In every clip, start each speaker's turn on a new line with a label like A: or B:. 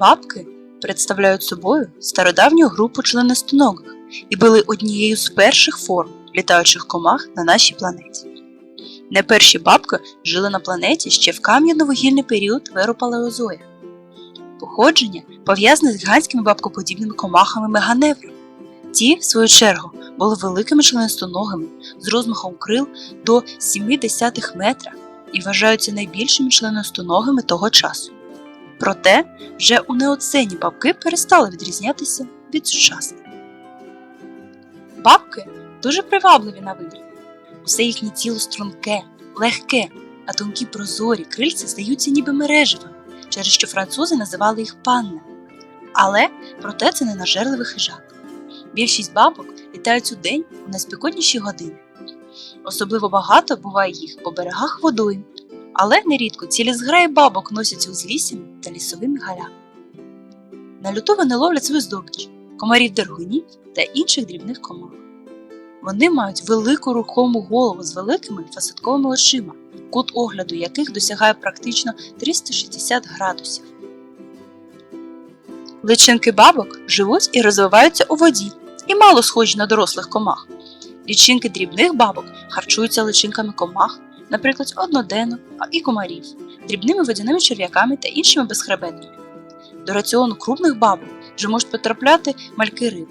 A: Бабки представляють собою стародавню групу членистоногих і були однією з перших форм літаючих комах на нашій планеті. Найперші бабки жили на планеті ще в кам'яно-вугільний період Веропалеозоя. Походження пов'язане з гігантськими бабкоподібними комахами меганеврами. Ті, в свою чергу, були великими членистоногими з розмахом крил до 0,7 метра і вважаються найбільшими членистоногими того часу. Проте вже у неоцені бабки перестали відрізнятися від сучасних. Бабки дуже привабливі на вигляд. Усе їхнє тіло струнке, легке, а тонкі прозорі крильця здаються ніби мережевими, через що французи називали їх паннами. Але проте це не нажерливий хижак. Більшість бабок літають у день у найспекотніші години. Особливо багато буває їх по берегах водойм, але нерідко цілі зграї бабок носяться узліссями та лісовими галями. На люту вони ловлять свою здобич, комарів дергунів та інших дрібних комах. Вони мають велику рухому голову з великими фасетковими очима, кут огляду яких досягає практично 360 градусів. Личинки бабок живуть і розвиваються у воді і мало схожі на дорослих комах. Лічинки дрібних бабок харчуються личинками комах, наприклад, одноденок і комарів, дрібними водяними черв'яками та іншими безхребетними. До раціону крупних бабок вже можуть потрапляти мальки риб.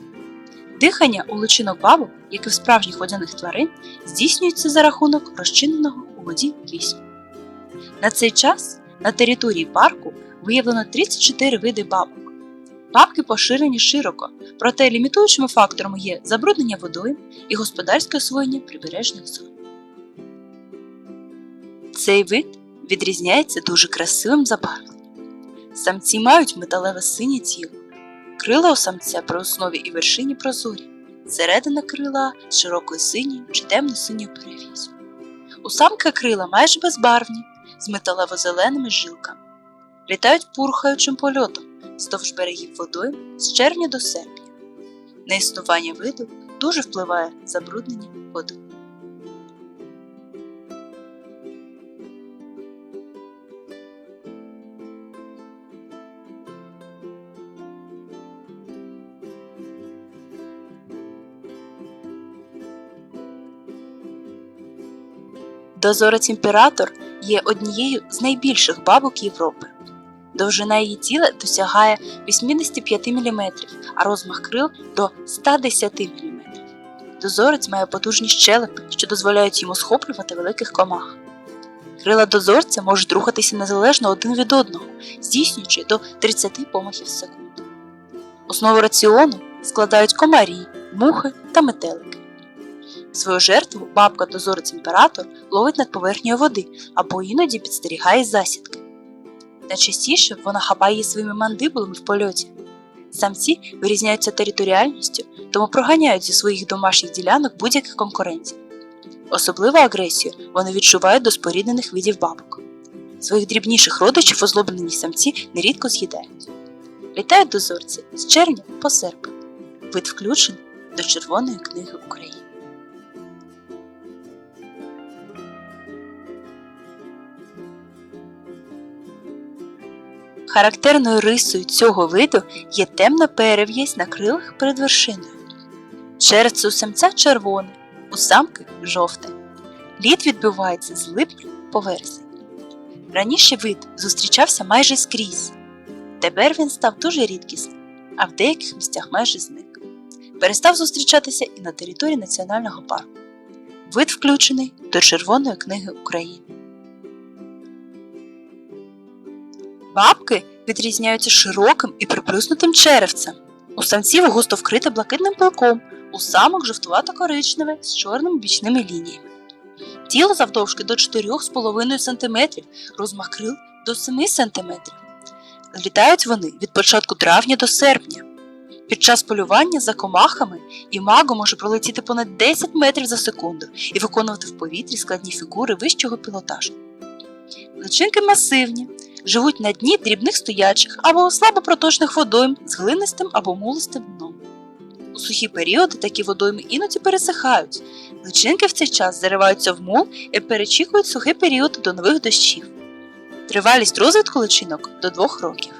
A: Дихання у личинок бабок, як і в справжніх водяних тварин, здійснюється за рахунок розчиненого у воді кисню. На цей час на території парку виявлено 34 види бабок. Бабки поширені широко, проте лімітуючими факторами є забруднення водою і господарське освоєння прибережних зон. Цей вид відрізняється дуже красивим забарвленням. Самці мають металеве синє тіло. Крила у самця при основі і вершині прозорі, середина крила з широкою синьою чи темно-синьою перевізю. У самки крила майже безбарвні, з металево-зеленими жилками. Літають пурхаючим польотом вздовж берегів водойм з червня до серпня. На існування виду дуже впливає забруднення води. Дозорець імператор є однією з найбільших бабок Європи. Довжина її тіла досягає 85 мм, а розмах крил до 110 мм. Дозорець має потужні щелепи, що дозволяють йому схоплювати великих комах. Крила дозорця можуть рухатися незалежно один від одного, здійснюючи до 30 помахів в секунду. Основу раціону складають комарі, мухи та метелики. Свою жертву бабка дозорець імператор ловить над поверхнею води або іноді підстерігає засідки. Найчастіше вона хапає її своїми мандибулами в польоті. Самці вирізняються територіальністю, тому проганяють зі своїх домашніх ділянок будь-яких конкурентів. Особливу агресію вони відчувають до споріднених видів бабок. Своїх дрібніших родичів озлоблені самці нерідко з'їдають. Літають дозорці з червня по серпень. Вид включений до Червоної книги України. Характерною рисою цього виду є темна перев'язь на крилах перед вершиною. Черце у самця червоне, у самки жовте. Лід відбувається з липня по вересень. Раніше вид зустрічався майже скрізь. Тепер він став дуже рідкісним, а в деяких місцях майже зник. Перестав зустрічатися і на території національного парку. Вид включений до Червоної книги України. Бабки відрізняються широким і приплюснутим черевцем. У самців густо вкрите блакитним пилком, у самок жовтувато-коричневе з чорними бічними лініями. Тіло завдовжки до 4,5 см, розмах крил до 7 см. Літають вони від початку травня до серпня. Під час полювання за комахами імаго може пролетіти понад 10 метрів за секунду і виконувати в повітрі складні фігури вищого пілотажу. Личинки масивні, живуть на дні дрібних стоячих або слабопроточних водойм з глинистим або мулистим дном. У сухі періоди такі водойми іноді пересихають. Личинки в цей час зариваються в мул і перечікують сухий період до нових дощів. Тривалість розвитку личинок до 2 років.